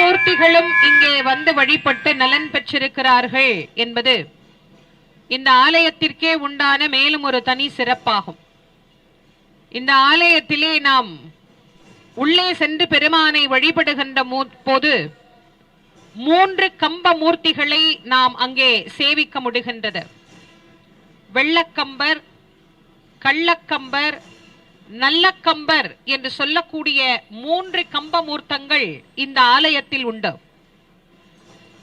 மூர்த்திகளும் இங்கே வந்து வழிபட்டு நலன் பெற்றிருக்கிறார்கள் என்பது இந்த ஆலயத்திற்கே உண்டான மேலும் ஒரு தனி சிறப்பாகும். இந்த ஆலயத்திலே நாம் உள்ளே சென்று பெருமானை வழிபடுகின்ற போது மூன்று கம்ப மூர்த்திகளை நாம் அங்கே சேவிக்க முடிகின்றது. வெள்ளக்கம்பர் கள்ளக்கம்பர் நல்லக்கம்பர் என்று சொல்லக்கூடிய மூன்று கம்பமூர்த்தங்கள் இந்த ஆலயத்தில் உண்டு.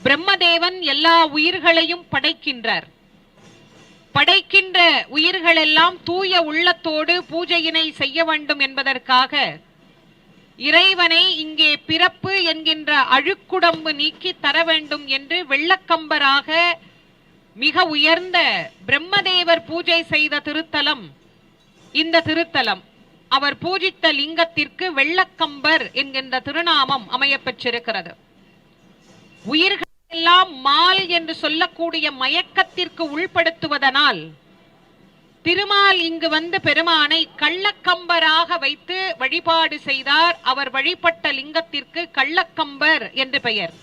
பிரம்மதேவன் எல்லா உயிர்களையும் படைக்கின்றார். படைக்கின்ற உயிர்களெல்லாம் தூய உள்ளத்தோடு பூஜையினை செய்ய வேண்டும் என்பதற்காக இறைவனை இங்கே பிறப்பு என்கின்ற அழுக்குடம்பு நீக்கி தர வேண்டும் என்று வெள்ளக்கம்பராக மிக உயர்ந்த பிரம்மதேவர் பூஜை செய்த திருத்தலம் இந்த திருத்தலம். அவர் பூஜித்த லிங்கத்திற்கு வெள்ளக்கம்பர் என்கின்ற திருநாமம் அமையப்பெற்றிருக்கிறது. உயிர்கள் எல்லாம் மால் என்று சொல்லக்கூடிய மயக்கத்திற்கு உள்படுத்துவதனால் திருமால் இங்கு வந்து பெருமானை கள்ளக்கம்பராக வைத்து வழிபாடு செய்தார். அவர் வழிபட்ட லிங்கத்திற்கு கள்ளக்கம்பர் என்று பெயர்.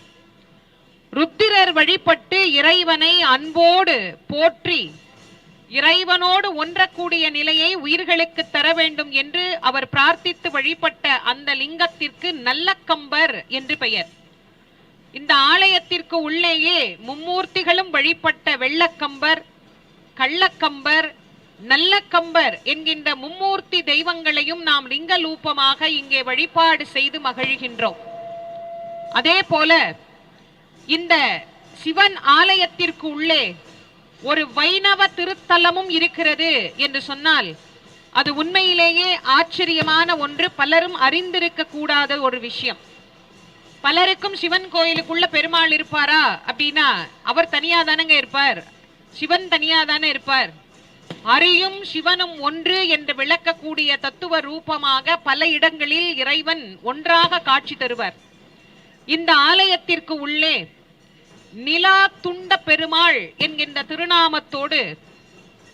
ருத்திரர் வழிபட்டு இறைவனை அன்போடு போற்றி இறைவனோடு ஒன்றக்கூடிய நிலையை உயிர்களுக்கு தர வேண்டும் என்று அவர் பிரார்த்தித்து வழிபட்ட அந்த லிங்கத்திற்கு நல்லக்கம்பர் என்று பெயர். இந்த ஆலயத்திற்கு உள்ளேயே மும்மூர்த்திகளும் வழிபட்ட வெள்ளக்கம்பர் கள்ளக்கம்பர் நல்லக்கம்பர் என்கின்ற மும்மூர்த்தி தெய்வங்களையும் நாம் லிங்கலூபமாக இங்கே வழிபாடு செய்து மகிழ்கின்றோம். அதே போல இந்த சிவன் ஆலயத்திற்கு உள்ளே ஒரு வைணவ திருத்தலமும் இருக்கிறது என்று சொன்னால் அது உண்மையிலேயே ஆச்சரியமான ஒன்று. பலரும் அறிந்திருக்க கூடாத ஒரு விஷயம். பலருக்கும் சிவன் கோயிலுக்குள்ள பெருமாள் இருப்பாரா அப்படின்னா அவர் தனியா தானங்க இருப்பார். சிவன் தனியா தானே இருப்பார். அரியும் சிவனும் ஒன்று என்று விளக்கக்கூடிய தத்துவ ரூபமாக பல இடங்களில் இறைவன் ஒன்றாக காட்சி தருவார். இந்த ஆலயத்திற்கு உள்ளே நிலா துண்ட பெருமாள் என்கின்ற திருநாமத்தோடு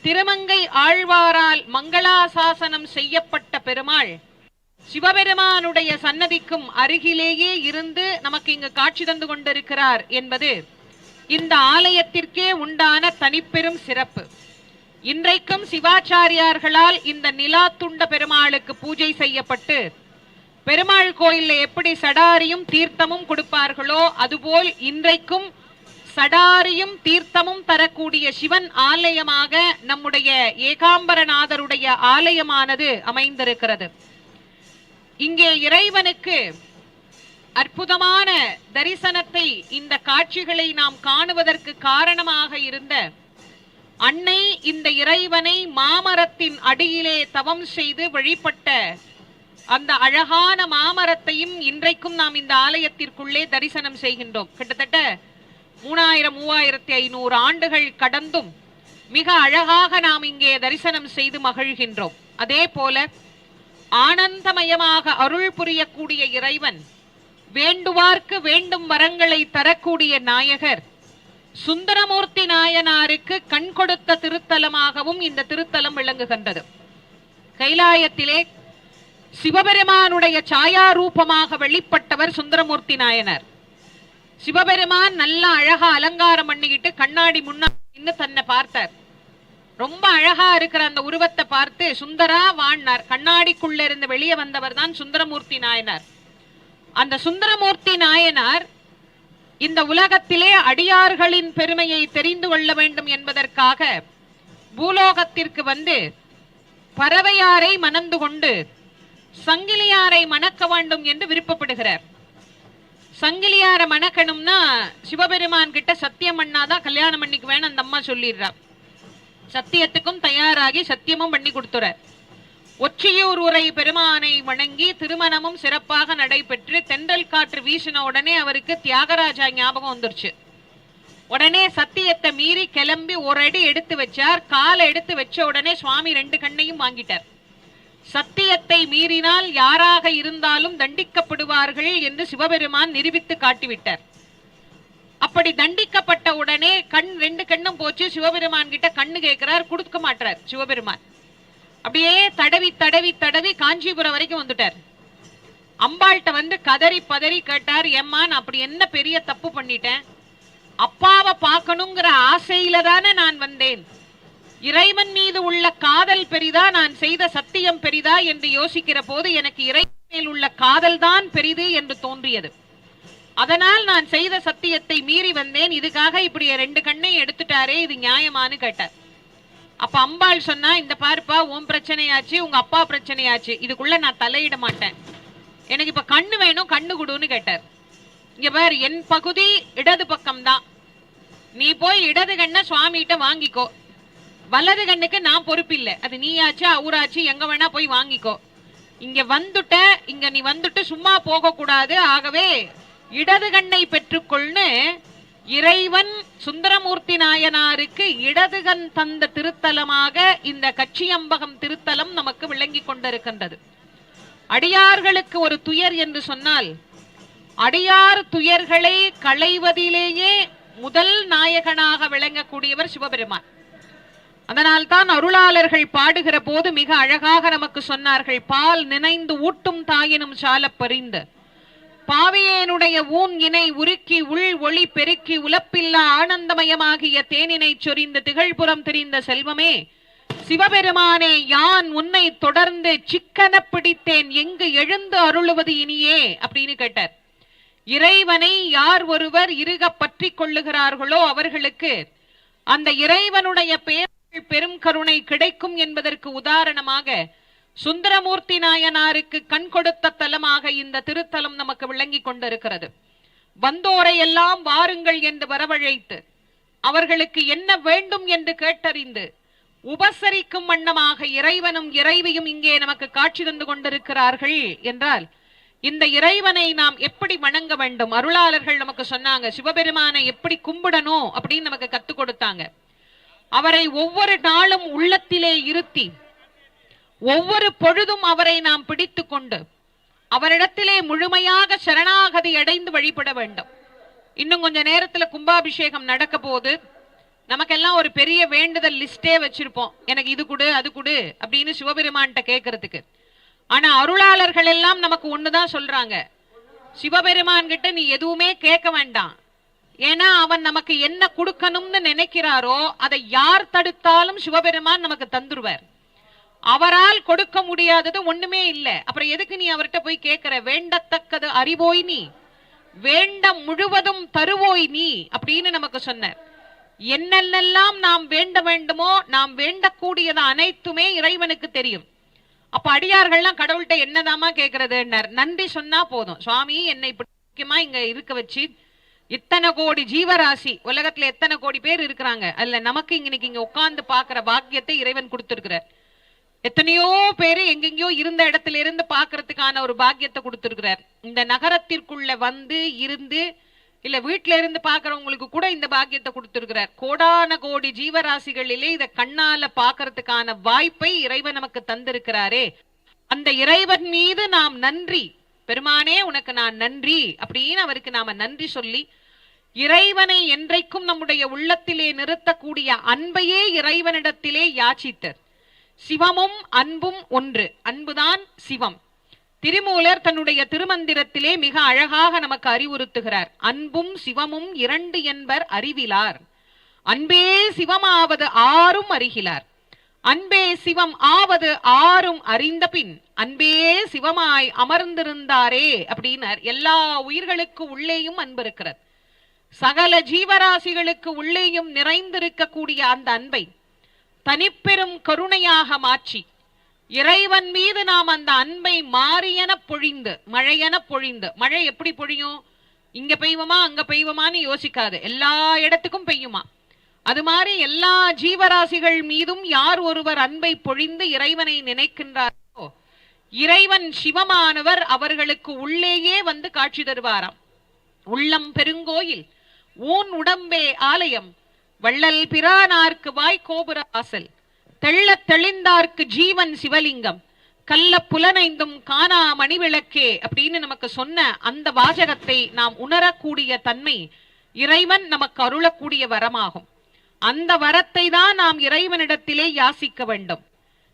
திருமங்கை ஆழ்வாரால் மங்களாசாசனம் செய்யப்பட்ட பெருமாள் சிவபெருமானுடைய சன்னதிக்கும் அருகிலேயே இருந்து நமக்கு இங்கு காட்சி தந்து கொண்டிருக்கிறார் என்பது இந்த ஆலயத்திற்கே உண்டான தனிப்பெரும் சிறப்பு. இன்றைக்கும் சிவாச்சாரியார்களால் இந்த நிலா துண்ட பெருமாளுக்கு பூஜை செய்யப்பட்டு பெருமாள் கோயில்ல எப்படி சடாரியும் தீர்த்தமும் கொடுப்பார்களோ அதுபோல் இன்றைக்கும் சடாரியும் தீர்த்தமும் தரக்கூடிய சிவன் ஆலயமாக நம்முடைய ஏகாம்பரநாதருடைய ஆலயமானது அமைந்திருக்கிறது. இங்கே இறைவனுக்கு அற்புதமான தரிசனத்தை இந்த காட்சிகளை நாம் காணுவதற்கு காரணமாக இருந்த அன்னை இந்த இறைவனை மாமரத்தின் அடியிலே தவம் செய்து வழிபட்ட அந்த அழகான மாமரத்தையும் இன்றைக்கும் நாம் இந்த ஆலயத்திற்குள்ளே தரிசனம் செய்கின்றோம். கிட்டத்தட்ட மூணாயிரம் மூவாயிரத்தி ஐநூறு ஆண்டுகள் கடந்தும் மிக அழகாக நாம் இங்கே தரிசனம் செய்து மகிழ்கின்றோம். அதே போல ஆனந்தமயமாக அருள் புரியக்கூடிய இறைவன் வேண்டுவார்க்கு வேண்டும் வரங்களை தரக்கூடிய நாயகர் சுந்தரமூர்த்தி நாயனாருக்கு கண் கொடுத்த திருத்தலமாகவும் இந்த திருத்தலம் விளங்குகின்றது. கைலாயத்திலே சிவபெருமானுடைய சாயாரூபமாக வெளிப்பட்டவர் சுந்தரமூர்த்தி நாயனர். சிவபெருமான் நல்லா அழகா அலங்காரம் பண்ணிக்கிட்டு கண்ணாடி முன்னாடி தன்னை பார்த்தார். ரொம்ப அழகா இருக்கிற அந்த உருவத்தை பார்த்து சுந்தரா வாழ்னார் கண்ணாடிக்குள்ள இருந்து வெளியே வந்தவர் தான் சுந்தரமூர்த்தி நாயனார். அந்த சுந்தரமூர்த்தி நாயனார் இந்த உலகத்திலே அடியார்களின் பெருமையை தெரிந்து கொள்ள வேண்டும் என்பதற்காக பூலோகத்திற்கு வந்து பறவையாரை மணந்து கொண்டு சங்கிலியாரை மணக்க வேண்டும் என்று விருப்பப்படுகிறார். சங்கிலியாரை மணக்கணும்னா சிவபெருமான் கிட்ட சத்தியம் பண்ணாதான் கல்யாணம் பண்ணிக்குவேன்னு அந்த அம்மா சொல்லிடுறா. சத்தியத்துக்கும் தயாராகி சத்தியமும் பண்ணி கொடுத்துற ஒற்றியூர் உரை பெருமானை வணங்கி திருமணமும் சிறப்பாக நடைபெற்று தென்றல் காற்று வீசின உடனே அவருக்கு தியாகராஜா ஞாபகம் வந்துருச்சு. உடனே சத்தியத்தை மீறி கிளம்பி ஒரு அடி எடுத்து வச்சார். காலை எடுத்து வச்ச உடனே சுவாமி ரெண்டு கண்ணையும் வாங்கிட்டார். சத்தியத்தை மீறினால் யாராக இருந்தாலும் தண்டிக்கப்படுவார்கள் என்று சிவபெருமான் நிரூபித்து காட்டிவிட்டார். அப்படி தண்டிக்கப்பட்ட உடனே கண் ரெண்டு கண்ணும் போச்சு. சிவபெருமான் கிட்ட கண்ணு கேட்கிறார் கொடுக்க மாட்டார் சிவபெருமான். அப்படியே தடவி தடவி தடவி காஞ்சிபுரம் வரைக்கும் வந்துட்டார். அம்பாள்கிட்ட வந்து கதறி பதறி கேட்டார் ஏம்மா நான் அப்படி என்ன பெரிய தப்பு பண்ணிட்டேன்? அப்பாவை பார்க்கணுங்கிற ஆசையில தானே நான் வந்தேன். இறைவன் மீது உள்ள காதல் பெரிதா? நான் செய்த சத்தியம் பெரிதா? என்று யோசிக்கிற போது எனக்கு இறைவன் மேல் உள்ள காதல் தான் பெரிது என்று தோன்றியது. அதனால் நான் செய்த சத்தியத்தை மீறி வந்தேன். இதுக்காக இப்படி ரெண்டு கண்ணை எடுத்துட்டாரே இது நியாயமான்னு கேட்டார். அப்ப அம்பாள் சொன்னா இந்த பாருப்பா உன் பிரச்சனையாச்சு உங்க அப்பா பிரச்சனையாச்சு. இதுக்குள்ள நான் தலையிட மாட்டேன். எனக்கு இப்ப கண்ணு வேணும் கண்ணு கொடுன்னு கேட்டார். இங்க பாரு என் பகுதி இடது பக்கம்தான். நீ போய் இடது கண்ணை சுவாமிகிட்ட வாங்கிக்கோ. வலது கண்ணுக்கு நான் பொறுப்பு இல்லை அது நீயாச்சு அவராச்சு எங்க வேணா போய் வாங்கிக்கோ. இங்க வந்துட்ட இங்க நீ வந்துட்டு சும்மா போக கூடாது ஆகவே இடது கண்ணை பெற்றுக்கொள்னு இறைவன் சுந்தரமூர்த்தி நாயனாருக்கு இடதுகண் தந்த திருத்தலமாக இந்த கட்சியம்பகம் திருத்தலம் நமக்கு விளங்கி கொண்டிருக்கின்றது. அடியார்களுக்கு ஒரு துயர் என்று சொன்னால் அடியார் துயர்களை களைவதிலேயே முதல் நாயகனாக விளங்கக்கூடியவர் சிவபெருமான். அதனால் தான் அருளாளர்கள் பாடுகிற போது மிக அழகாக நமக்கு சொன்னார்கள் பால் நினைந்து ஊட்டும் தாயினும் சாலப் பறிந்து. பாவியேனுடைய ஊன் இணை உருக்கி உள் ஒளி பெருக்கி உலப்பில்லா ஆனந்தமயமாகிய தேனினை சொரிந்து திகழ்புறம் தெரிந்த செல்வமே சிவபெருமானே யான் உன்னை தொடர்ந்து சிக்கன பிடித்தேன் எங்கு எழுந்து அருளுவது இனியே? அப்படின்னு கேட்டார். இறைவனை யார் ஒருவர் இருக பற்றி கொள்ளுகிறார்களோ அவர்களுக்கு அந்த இறைவனுடைய பேர் பெரும் கருணை கிடைக்கும் என்பதற்கு உதாரணமாக சுந்தரமூர்த்தி நாயனாருக்கு கண் கொடுத்த தலமாக இந்த திருத்தலம் நமக்கு விளங்கி கொண்டிருக்கிறது. வந்தோரை எல்லாம் வாருங்கள் என்று வரவழைத்து அவர்களுக்கு என்ன வேண்டும் என்று கேட்டறிந்து உபசரிக்கும் வண்ணமாக இறைவனும் இறைவியும் இங்கே நமக்கு காட்சி தந்து கொண்டிருக்கிறார்கள் என்றால் இந்த இறைவனை நாம் எப்படி வணங்க வேண்டும்? அருளாளர்கள் நமக்கு சொன்னாங்க சிவபெருமானை எப்படி கும்பிடணும்? அப்படின்னு நமக்கு கத்து கொடுத்தாங்க. அவரை ஒவ்வொரு நாளும் உள்ளத்திலே இருத்தி ஒவ்வொரு பொழுதும் அவரை நாம் பிடித்து கொண்டு அவரிடத்திலே முழுமையாக சரணாகதி அடைந்து வழிபட வேண்டும். இன்னும் கொஞ்ச நேரத்துல கும்பாபிஷேகம் நடக்க போது நமக்கெல்லாம் ஒரு பெரிய வேண்டுதல் லிஸ்டே வச்சிருப்போம். எனக்கு இது கொடு அது கொடு அப்படின்னு சிவபெருமான்கிட்ட கேட்கறதுக்கு ஆனா அருளாளர்கள் எல்லாம் நமக்கு ஒண்ணுதான் சொல்றாங்க. சிவபெருமான் கிட்ட நீ எதுவுமே கேட்க வேண்டாம். ஏன்னா அவன் நமக்கு என்ன கொடுக்கணும்னு நினைக்கிறாரோ அதை யார் தடுத்தாலும் சிவபெருமான் நமக்கு தந்துருவார். அவரால் கொடுக்க முடியாதது ஒண்ணுமே இல்ல. அப்புறம் எதுக்கு நீ அவர்கிட்ட போய் கேட்கிற வேண்டத்தக்கது அறிவோய் நீ. வேண்ட முழுவதும் தருவோய் நீ அப்படின்னு நமக்கு சொன்னார். என்னென்னெல்லாம் நாம் வேண்ட வேண்டுமோ நாம் வேண்டக்கூடியது அனைத்துமே இறைவனுக்கு தெரியும். அப்ப அடியார்கள்லாம் கடவுள்கிட்ட என்னதாமா கேக்குறதுன்னார்? நன்றி சொன்னா போதும். சுவாமி என்னை இப்படி முக்கியமா இங்க இருக்க வச்சு இத்தனை கோடி ஜீவராசி உலகத்துல எத்தனை கோடி பேர் இருக்கிறாங்க? அதுல நமக்கு இன்னைக்கு இங்க உட்கார்ந்து பாக்குற பாக்கியத்தை இறைவன் கொடுத்திருக்கிறார். எத்தனையோ பேரு எங்கெங்கயோ இருந்த இடத்துல இருந்து பாக்குறதுக்கான ஒரு பாக்கியத்தை கொடுத்திருக்கிறார். இந்த நகரத்திற்குள்ள வந்து இருந்து இல்ல வீட்டுல இருந்து பாக்குறவங்களுக்கு கூட இந்த பாக்கியத்தை கொடுத்திருக்கிறார். கோடான கோடி ஜீவராசிகளிலே இத கண்ணால பாக்குறதுக்கான வாய்ப்பை இறைவன் நமக்கு தந்திருக்கிறாரே. அந்த இறைவன் மீது நாம் நன்றி. பெருமானே உனக்கு நான் நன்றி அப்படின்னு அவருக்கு நாம நன்றி சொல்லி இறைவனை என்றைக்கும் நம்முடைய உள்ளத்திலே நிறுத்தக்கூடிய அன்பையே இறைவனிடத்திலே யாச்சித்தர். சிவமும் அன்பும் ஒன்று. அன்புதான் சிவம். திருமூலர் தன்னுடைய திருமந்திரத்திலே மிக அழகாக நமக்கு அறிவுறுத்துகிறார். அன்பும் சிவமும் இரண்டு என்பர் அறிவிலார். அன்பே சிவமாவது ஆறும் அறிகிறார் அன்பே சிவம் ஆவது ஆறும் அறிந்த பின் அன்பே சிவமாய் அமர்ந்திருந்தாரே அப்படின்னார். எல்லா உயிர்களுக்கு உள்ளேயும் அன்பு இருக்கிறது. சகல ஜீவராசிகளுக்கு உள்ளேயும் நிறைந்திருக்கக்கூடிய அந்த அன்பை தனிப்பெரும் கருணையாக மாற்றி இறைவன் மீது நாம் அந்த அன்பை மாறியன பொழிந்து மழையென பொழிந்து மழை எப்படி பொழியும்? இங்க பெய்யுமா அங்க பெய்யுமான்னு யோசிக்காது. எல்லா இடத்துக்கும் பெய்யுமா? அது மாதிரி எல்லா ஜீவராசிகள் மீதும் யார் ஒருவர் அன்பை பொழிந்து இறைவனை நினைக்கின்றாரோ இறைவன் சிவமானவர் அவர்களுக்கு உள்ளேயே வந்து காட்சி தருவாராம். உள்ளம் பெருங்கோயில் ஊன் உடம்பே ஆலயம். வள்ளல் பிரானார்க்கு வாய் கோபுர வாசல். தெள்ளத் தெளிந்தார்க்கு ஜீவன் சிவலிங்கம். கள்ள புலனைந்தும் காணா மணிவிளக்கே அப்படின்னு நமக்கு சொன்ன அந்த வாசகத்தை நாம் உணரக்கூடிய தன்மை இறைவன் நமக்கு அருளக்கூடிய வரமாகும். அந்த வரத்தை தான் நாம் இறைவனிடத்திலே யாசிக்க வேண்டும்.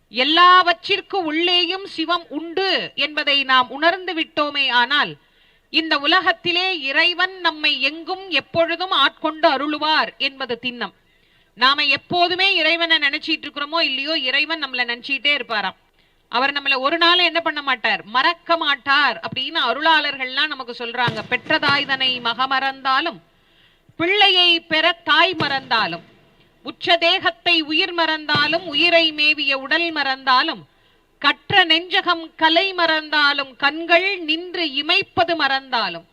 எல்லாவற்றிற்கு உள்ளேயும் சிவம் உண்டு என்பதை நாம் உணர்ந்து விட்டோமே ஆனால் இந்த உலகத்திலே இறைவன் நம்மை எங்கும் எப்பொழுதும் ஆட்கொண்டு அருளுவார் என்பது திண்ணம். நாம எப்போதுமே இறைவனை நினைச்சிட்டு இருக்கிறோமோ இல்லையோ இறைவன் நம்மள நினைச்சிட்டே இருப்பாராம். அவர் நம்மள ஒரு நாள் என்ன பண்ண மாட்டார்? மறக்க மாட்டார் அப்படின்னு அருளாளர்கள்லாம் நமக்கு சொல்றாங்க. பெற்றதாய்தனை மகமறந்தாலும் பிள்ளையை பெற தாய் மறந்தாலும் உச்ச தேகத்தை உயிர் மறந்தாலும் உயிரை மேவிய உடல் மறந்தாலும் கற்ற நெஞ்சகம் கலை மறந்தாலும் கண்கள் நின்று இமைப்பது மறந்தாலும்.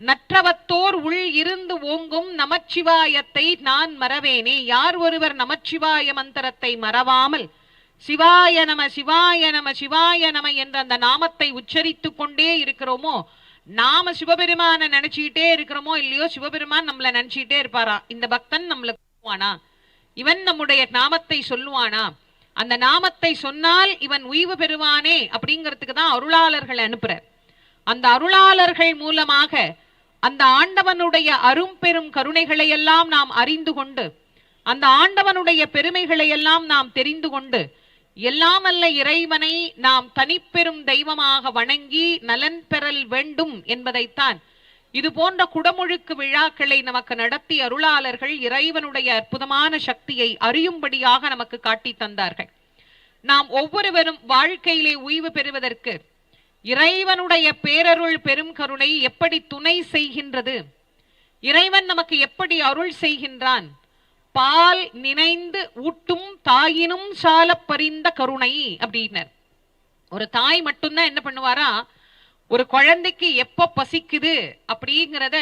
நற்றவத்தோர் உள் இருந்து ஓங்கும் நமச்சிவாயத்தை நான் மறவேனே. யார் ஒருவர் நமச்சிவாய மந்திரத்தை மறவாமல் சிவாய நம சிவாய நம சிவாய நம என்ற அந்த நாமத்தை உச்சரித்துக் கொண்டே இருக்கிறோமோ நாம சிவபெருமான நினைச்சுக்கிட்டே இருக்கிறோமோ இல்லையோ சிவபெருமான் நம்மள நினைச்சுக்கிட்டே இருப்பாரா? இந்த பக்தன் நம்மளுக்கு இவன் நம்முடைய நாமத்தை சொல்லுவானா? அந்த நாமத்தை சொன்னால் இவன் உய்வு பெறுவானே அப்படிங்கிறதுக்கு தான் அருளாளர்கள் அனுப்புறார். அந்த அருளாளர்கள் மூலமாக அந்த ஆண்டவனுடைய அரும்பெரும் கருணைகளை எல்லாம் நாம் அறிந்து கொண்டு அந்த ஆண்டவனுடைய பெருமைகளை எல்லாம் நாம் தெரிந்து கொண்டு எல்லாம் அல்ல இறைவனை நாம் தனிப்பெரும் தெய்வமாக வணங்கி நலன் பெறல் வேண்டும் என்பதைத்தான் இது போன்ற குடமுழுக்கு விழாக்களை நமக்கு நடத்தி அருளாளர்கள் இறைவனுடைய அற்புதமான சக்தியை அறியும்படியாக நமக்கு காட்டி தந்தார்கள். நாம் ஒவ்வொருவரும் வாழ்க்கையிலே ஓய்வு பெறுவதற்கு இறைவனுடைய பேரருள் பெரும் கருணை எப்படி துணை செய்கின்றது? இறைவன் நமக்கு எப்படி அருள் செய்கின்றான்? பால் நினைந்து ஊட்டும் தாயினும் சால பறிந்த கருணை அப்படின்னர். ஒரு தாய் மட்டும்தான் என்ன பண்ணுவாரா? ஒரு குழந்தைக்கு எப்போ பசிக்குது அப்படிங்கிறத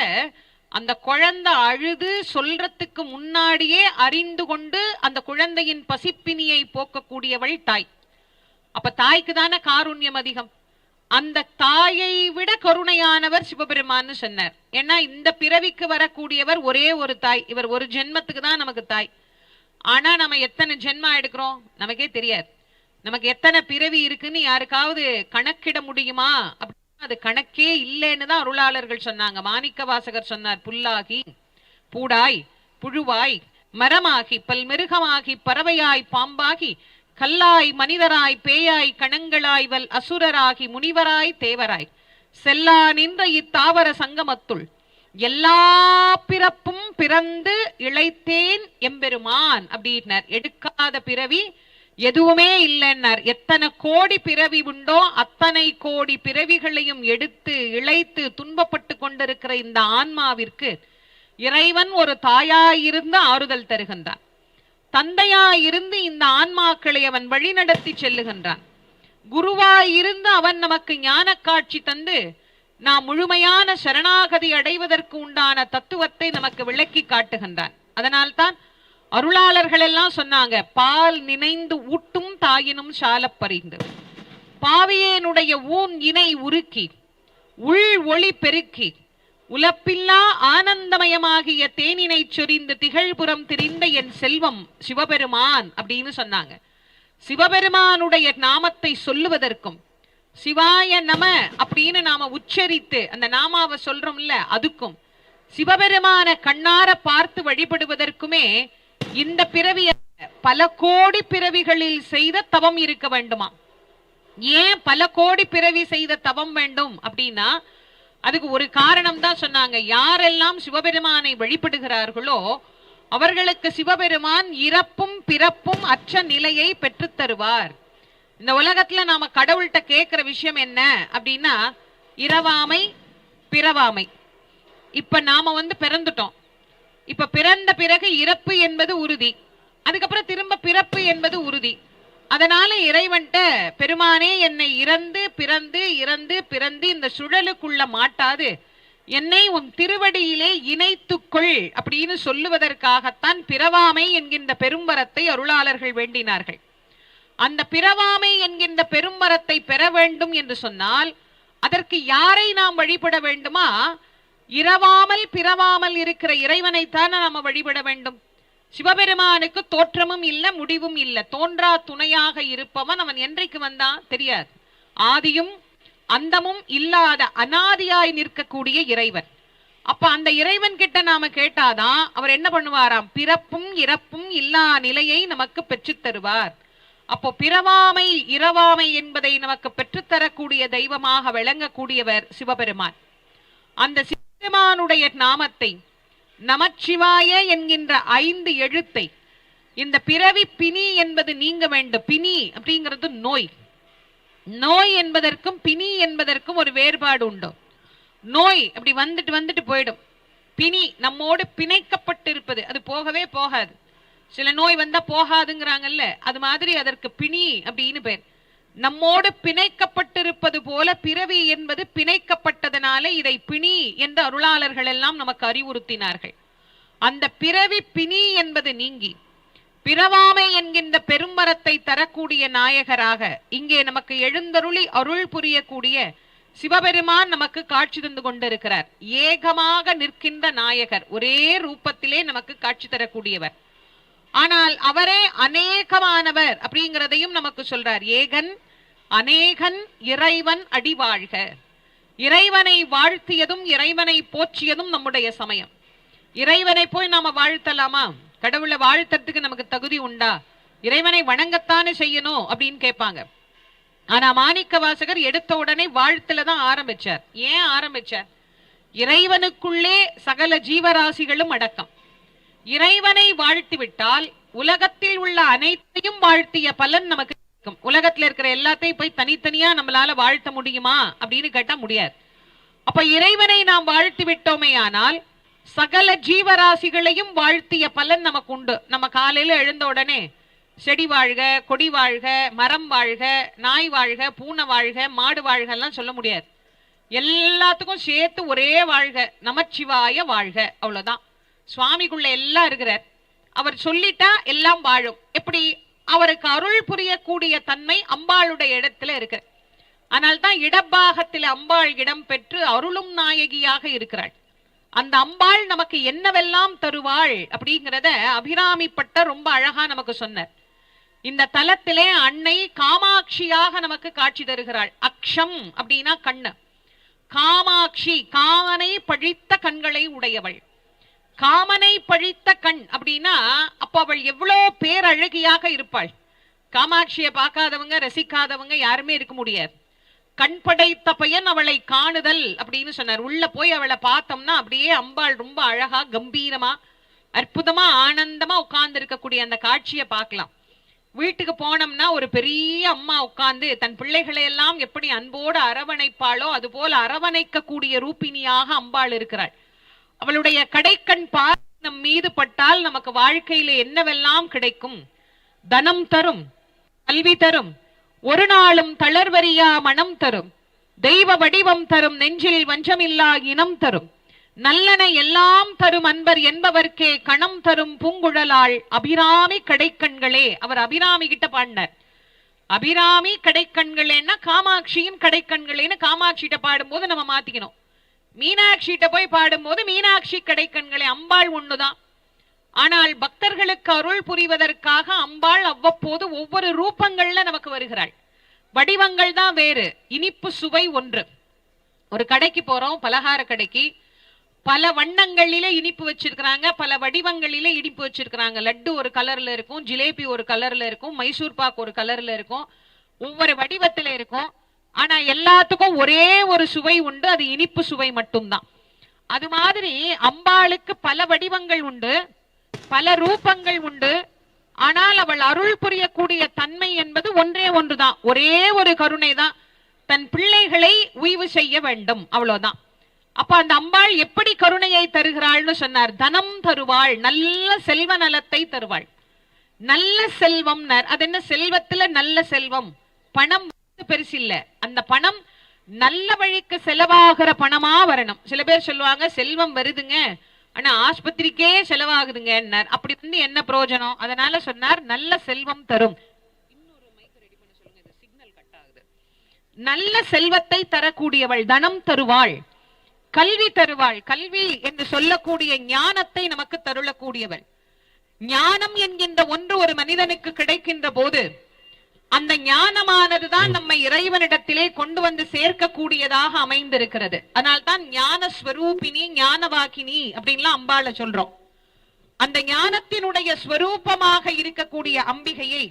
அந்த குழந்தை அழுது சொல்றதுக்கு முன்னாடியே அறிந்து கொண்டு அந்த குழந்தையின் பசிப்பினியை போக்கக்கூடியவள் தாய். அப்ப தாய்க்கு தானே காருண்யம் அதிகம். அந்த தாயை விட கருணையானவர் சிவபெருமான்னு சொன்னார். ஏன்னா இந்த பிறவிக்கு வரக்கூடியவர் ஒரே ஒரு தாய். இவர் ஒரு ஜென்மத்துக்கு தான் நமக்கு தாய். ஆனா நம்ம எத்தனை ஜென்மா எடுக்கிறோம்? நமக்கே தெரியாது. நமக்கு எத்தனை பிறவி இருக்குன்னு யாருக்காவது கணக்கிட முடியுமா? அப்படி அது கணக்கே இல்லைன்னு தான் அருளாளர்கள் சொன்னாங்க. மாணிக்க வாசகர் சொன்னார் புல்லாகி பூடாய் புழுவாய் மரமாகி பல்மிருகமாகி பறவையாய் பாம்பாகி கல்லாய் மனிதராய் பேயாய் கணங்களாய் வல் அசுரராகி முனிவராய் தேவராய். செல்லா நின்ற இத்தாவர சங்கமத்துள் எல்லா பிறப்பும் பிறந்து இழைத்தேன் எம்பெருமான் அப்படின்னார். எடுக்காத பிறவி எதுவுமே இல்லைன்னார். எத்தனை கோடி பிறவி உண்டோ அத்தனை கோடி பிறவிகளையும் எடுத்து இழைத்து துன்பப்பட்டு கொண்டிருக்கிற இந்த ஆன்மாவிற்கு இறைவன் ஒரு தாயாயிருந்து ஆறுதல் தருகின்றான். தந்தையாயிருந்து இந்த ஆன்மாக்களை அவன் வழிநடத்தி செல்லுகின்றான். குருவாயிருந்து அவன் நமக்கு ஞான காட்சி தந்து நாம் முழுமையான சரணாகதி அடைவதற்கு உண்டான தத்துவத்தை நமக்கு விளக்கி காட்டுகின்றான். அதனால்தான் அருளாளர்கள் எல்லாம் சொன்னாங்க பால் நினைந்து ஊட்டும் தாயினும் சாலப் பறிந்து. பாவியனுடைய ஊன் இணை உருக்கி உள் ஒளி பெருக்கி உலப்பில்லா ஆனந்தமயமாகிய தேனினை சொரிந்து திகழ்புறம் திரிந்த என் செல்வம் சிவபெருமான் அப்படின்னு சொன்னாங்க. சிவபெருமானுடைய நாமத்தை சொல்லுவதற்கும் சிவாய நம அப்படின்னு நாம உச்சரித்து அந்த நாமாவை சொல்றோம்ல அதுக்கும் சிவபெருமான கண்ணார பார்த்து வழிபடுவதற்குமே இந்த பிறவி பல கோடி பிறவிகளில் செய்த தவம் இருக்க வேண்டுமா? ஏன் பல கோடி பிறவி செய்த தவம் வேண்டும் அப்படின்னா அதுக்கு ஒரு காரணம் தான் சொன்னாங்க. யாரெல்லாம் சிவபெருமானை வழிபடுகிறார்களோ அவர்களுக்கு சிவபெருமான் இறப்பும் பிறப்பும் அற்ற நிலையை பெற்று தருவார். இந்த உலகத்துல நாம கடவுள்கிட்ட கேட்கிற விஷயம் என்ன அப்படின்னா இரவாமை பிறவாமை. இப்ப நாம வந்து பிறந்துட்டோம். இப்ப பிறந்த பிறகு இறப்பு என்பது உறுதி. அதுக்கப்புறம் திரும்ப பிறப்பு என்பது உறுதி. அதனால இறைவன்ட்ட பெருமானே என்னை இறந்து பிறந்து இறந்து பிறந்து இந்த சுழலுக்குள்ள மாட்டாது. என்னை உன் திருவடியிலே இணைத்துக்கொள் அப்படின்னு சொல்லுவதற்காகத்தான் பிறவாமை என்கின்ற பெரும்பரத்தை அருளாளர்கள் வேண்டினார்கள். அந்த பிறவாமை என்கின்ற பெரும்பரத்தை பெற வேண்டும் என்று சொன்னால் அதற்கு யாரை நாம் வழிபட வேண்டுமா? இரவாமல் பிறவாமல் இருக்கிற இறைவனைத்தானே நாம வழிபட வேண்டும். சிவபெருமானுக்கு தோற்றமும் இல்ல முடிவும் இல்ல. தோன்றா துணையாக இருப்பவன் அவன் என்றைக்கு வந்தான்? தெரியாது. ஆதியும் அந்தமும் இல்லாத அனாதியாய் நிற்கக்கூடிய இறைவன். அப்ப அந்த இறைவன் கிட்ட நாம கேட்டாதான் அவர் என்ன பண்ணுவாராம்? பிறப்பும் இறப்பும் இல்லா நிலையை நமக்கு பெற்றுத் தருவார். அப்போ பிறவாமை இரவாமை என்பதை நமக்கு பெற்றுத்தரக்கூடிய தெய்வமாக விளங்கக்கூடியவர் சிவபெருமான். அந்த பெருமானுடைய நாமத்தை நமச்சிவாய என்கின்ற ஐந்து எழுத்தை இந்த பிறவி பிணி என்பது நீங்க வேண்டும். பிணி அப்படிங்கிறது நோய். நோய் என்பதற்கும் பிணி என்பதற்கும் ஒரு வேறுபாடு உண்டு. நோய் அப்படி வந்துட்டு வந்துட்டு போயிடும். பிணி நம்மோடு பிணைக்கப்பட்டிருப்பது அது போகவே போகாது. சில நோய் வந்தா போகாதுங்கிறாங்கல்ல அது மாதிரி அதற்கு பிணி அப்படின்னு பேர். நம்மோடு பிணைக்கப்பட்டிருப்பது போல பிறவி என்பது பிணைக்கப்பட்டதனால இதை பிணி என்று அருளாளர்கள் எல்லாம் நமக்கு அறிவுறுத்தினார்கள். அந்த பிறவி பிணி என்பது நீங்கி பிறவாமை என்கின்ற பெரும்பரத்தை தரக்கூடிய நாயகராக இங்கே நமக்கு எழுந்தருளி அருள் புரியக்கூடிய சிவபெருமான் நமக்கு காட்சி தந்து கொண்டிருக்கிறார். ஏகமாக நிற்கின்ற நாயகர் ஒரே ரூபத்திலே நமக்கு காட்சி தரக்கூடியவர். ஆனால் அவரே அநேகமானவர் அப்படிங்கிறதையும் நமக்கு சொல்றார். ஏகன் அநேகன் இறைவன் அடிவாழ்க இறைவனை வாழ்த்தியதும் இறைவனை போற்றியதும் நம்முடைய சமயம். இறைவனை போய் நாம வாழ்த்தலாமா? கடவுளை வாழ்த்துறதுக்கு நமக்கு தகுதி உண்டா? இறைவனை வணங்கத்தானே செய்யணும் அப்படின்னு கேட்பாங்க. ஆனா மாணிக்க வாசகர் எடுத்த உடனே வாழ்த்துல தான் ஆரம்பிச்சார். ஏன் ஆரம்பிச்சார்? இறைவனுக்குள்ளே சகல ஜீவராசிகளும் அடக்கம். இறைவனை வாழ்த்தி விட்டால் உலகத்தில் உள்ள அனைத்தையும் வாழ்த்திய பலன் நமக்கு உலகத்துல இருக்கிற எல்லாத்தையும் போய் தனித்தனியா நம்மளால வாழ்த்த முடியுமா? அப்படின்னு கேட்டா முடியாது. அப்ப இறைவனை நாம் வாழ்த்தி விட்டோமே ஆனால் சகல ஜீவராசிகளையும் வாழ்த்திய பலன் நமக்கு உண்டு. நம்ம காலையில எழுந்த உடனே செடி வாழ்க கொடி வாழ்க மரம் வாழ்க நாய் வாழ்க பூனை வாழ்க மாடு வாழ்க எல்லாம் சொல்ல முடியாது. எல்லாத்துக்கும் சேர்த்து ஒரே வாழ்க நமச்சிவாய வாழ்க அவ்வளவுதான். சுவாமிக்குள்ள எல்லாம் இருக்கிறார். அவர் சொல்லிட்டா எல்லாம் வாழும். எப்படி? அவருக்கு அருள் புரியக்கூடிய தன்மை அம்பாளுடைய இடத்துல இருக்கு. ஆனால் தான் இடப்பாகத்தில் அம்பாள் இடம் பெற்று அருளும் நாயகியாக இருக்கிறாள். அந்த அம்பாள் நமக்கு என்னவெல்லாம் தருவாள் அப்படிங்கிறத அபிராமிப்பட்ட ரொம்ப அழகா நமக்கு சொன்னார். இந்த தலத்திலே அன்னை காமாட்சியாக நமக்கு காட்சி தருகிறாள். அக்ஷம் அப்படின்னா கண்ணு. காமாட்சி காமனை பழித்த கண்களை உடையவள். காமனை பழித்த கண் அப்படின்னா அப்போ அவள் எவ்வளவு பேரழகியாக இருப்பாள். காமாட்சியை பார்க்காதவங்க ரசிக்காதவங்க யாருமே இருக்க முடியாது. கண் படைத்த பையன் அவளை காணுதல் அப்படின்னு சொன்னார். உள்ள போய் அவளை பார்த்தோம்னா அப்படியே அம்பாள் ரொம்ப அழகா கம்பீரமா அற்புதமா ஆனந்தமா உட்கார்ந்து இருக்கக்கூடிய அந்த காட்சியை பார்க்கலாம். வீட்டுக்கு போனோம்னா ஒரு பெரிய அம்மா உட்கார்ந்து தன் பிள்ளைகளை எல்லாம் எப்படி அன்போடு அரவணைப்பாளோ அது போல அரவணைக்க கூடிய ரூபினியாக அம்பாள் இருக்கிறாள். அவளுடைய கடைக்கண் பார் நம் மீது பட்டால் நமக்கு வாழ்க்கையில என்னவெல்லாம் கிடைக்கும்? தனம் தரும் கல்வி தரும் ஒரு நாளும் தளர்வரியா மனம் தரும் தெய்வ வடிவம் தரும் நெஞ்சில் வஞ்சமில்லா இனம் தரும். நல்லன எல்லாம் தரும் அன்பர் என்பவர்க்கே கணம் தரும் பூங்குழலாள் அபிராமி கடைக்கண்களே. அவர் அபிராமி கிட்ட பாடினார். அபிராமி கடைக்கண்களேன்னா காமாட்சியின் கடைக்கண்களேன்னு காமாட்சிகிட்ட பாடும்போது நம்ம மாத்திக்கணும். மீனாட்சிகிட்ட போய் பாடும்போது மீனாட்சி கடைக்கண்களே அம்பாள் ஒண்ணுதான். ஆனால் பக்தர்களுக்கு அருள் புரிவதற்காக அம்பாள் அவ்வப்போது ஒவ்வொரு ரூபங்கள்ல நமக்கு வருகிறாள். வடிவங்கள் தான் வேறு இனிப்பு சுவை ஒன்று. ஒரு கடைக்கு போறோம் பலகார கடைக்கு. பல வண்ணங்களில இனிப்பு வச்சிருக்கிறாங்க பல வடிவங்களில இனிப்பு வச்சிருக்கிறாங்க. லட்டு ஒரு கலர்ல இருக்கும் ஜிலேபி ஒரு கலர்ல இருக்கும் மைசூர் பாக் ஒரு கலர்ல இருக்கும். ஒவ்வொரு வடிவத்துல இருக்கும். ஆனா எல்லாத்துக்கும் ஒரே ஒரு சுவை உண்டு அது இனிப்பு சுவை மட்டும்தான். அது மாதிரி அம்பாளுக்கு பல வடிவங்கள் உண்டு பல ரூபங்கள் உண்டு. ஆனால் அவள் அருள் புரியக்கூடிய தன்மை என்பது ஒன்றே ஒன்றுதான். ஒரே ஒரு கருணை தான் தன் பிள்ளைகளை உய்வு செய்ய வேண்டும் அவ்வளவுதான். அப்ப அந்த அம்பாள் எப்படி கருணையை தருகிறாள்னு சொன்னார். தனம் தருவாள் நல்ல செல்வ நலத்தை தருவாள். நல்ல செல்வம் அது என்ன? செல்வத்துல நல்ல செல்வம். பணம் பெருசு இல்ல. அந்த பணம் நல்ல வழிக்கு செலவாகிற பணமா வரணும். சில பேர் சொல்லுவாங்க செல்வம் வருதுங்க ஆனா ஆஸ்பத்திரிக்கே செலவாகுதுங்க அப்படி வந்து என்ன பிரயோஜனம்? அதனால சொன்னார் நல்ல செல்வம் தரும். நல்ல செல்வத்தை தரக்கூடியவள் தனம் தருவாள். கல்வி தருவாள். கல்வி என்று சொல்லக்கூடிய ஞானத்தை நமக்கு தருளக்கூடியவள் ஞானம் என்கின்ற ஒன்று ஒரு மனிதனுக்கு கிடைக்கின்ற போது அந்த ஞானமானதுதான் நம்மை இறைவனிடத்திலே கொண்டு வந்து சேர்க்கக்கூடியதாக அமைந்திருக்கிறது. அதனால்தான் ஞான ஸ்வரூபினி ஞானவாக்கினி அப்படின்லாம் அம்பாள சொல்றோம். அந்த ஞானத்தினுடைய ஸ்வரூபமாக இருக்கக்கூடிய அம்பிகையை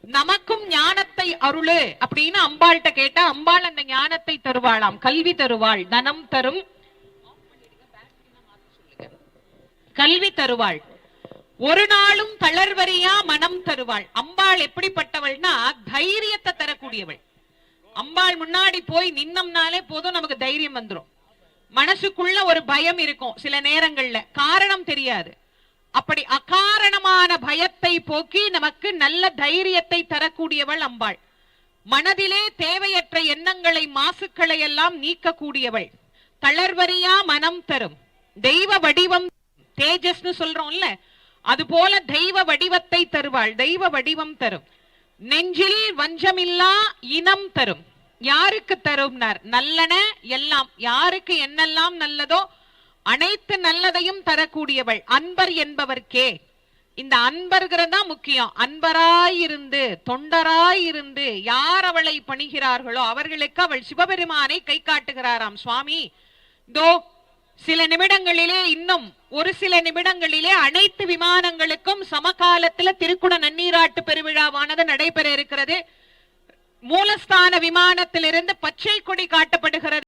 நமக்கும் ஞானத்தை அருளு அப்படின்னு அம்பாள்கிட்ட கேட்டா அம்பாள் அந்த ஞானத்தை தருவாளாம். கல்வி தருவாள். தனம் தரும். கல்வி தருவாள். ஒரு நாளும் தளர்வரியா மனம் தருவாள். அம்பாள் எப்படிப்பட்டவள்னா தைரியத்தை தரக்கூடியவள். அம்பாள் முன்னாடி போய் நின்னம்னாலே போதும் நமக்கு தைரியம் வந்துரும். மனசுக்குள்ள ஒரு பயம் இருக்கும் சில நேரங்கள்ல. காரணம் தெரியாது. அப்படி அகாரணமான பயத்தை போக்கி நமக்கு நல்ல தைரியத்தை தரக்கூடியவள் அம்பாள். மனதிலே தேவையற்ற எண்ணங்களை மாசுக்களை எல்லாம் நீக்கக்கூடியவள். தளர்வரியா மனம் தரும். தெய்வ வடிவம் தேஜஸ்னு சொல்றோம்ல அது போல தெய்வ வடிவத்தை தருவாள். தெய்வ வடிவம் தரும். நெஞ்சில் வஞ்சமில்லா இனம் தரும். யாருக்கு தரும்னார்? நல்லன எல்லாம். யாருக்கு என்னெல்லாம் நல்லதோ அனைத்து நல்லதையும் தரக்கூடியவள். அன்பர் என்பவர்க்கே. இந்த அன்பர்கிறதா முக்கியம். அன்பராயிருந்து தொண்டராயிருந்து யார் அவளை பணிகிறார்களோ அவர்களுக்கு அவள் சிவபெருமானை கை காட்டுகிறாராம் சுவாமி. தோ சில நிமிடங்களிலே இன்னும் ஒரு சில நிமிடங்களிலே அனைத்து விமானங்களுக்கும் சமகாலத்துல திருக்குட நன்னீராட்டு பெருவிழாவானது நடைபெற இருக்கிறது. மூலஸ்தான விமானத்திலிருந்து பச்சை கொடி காட்டப்படுகிறது.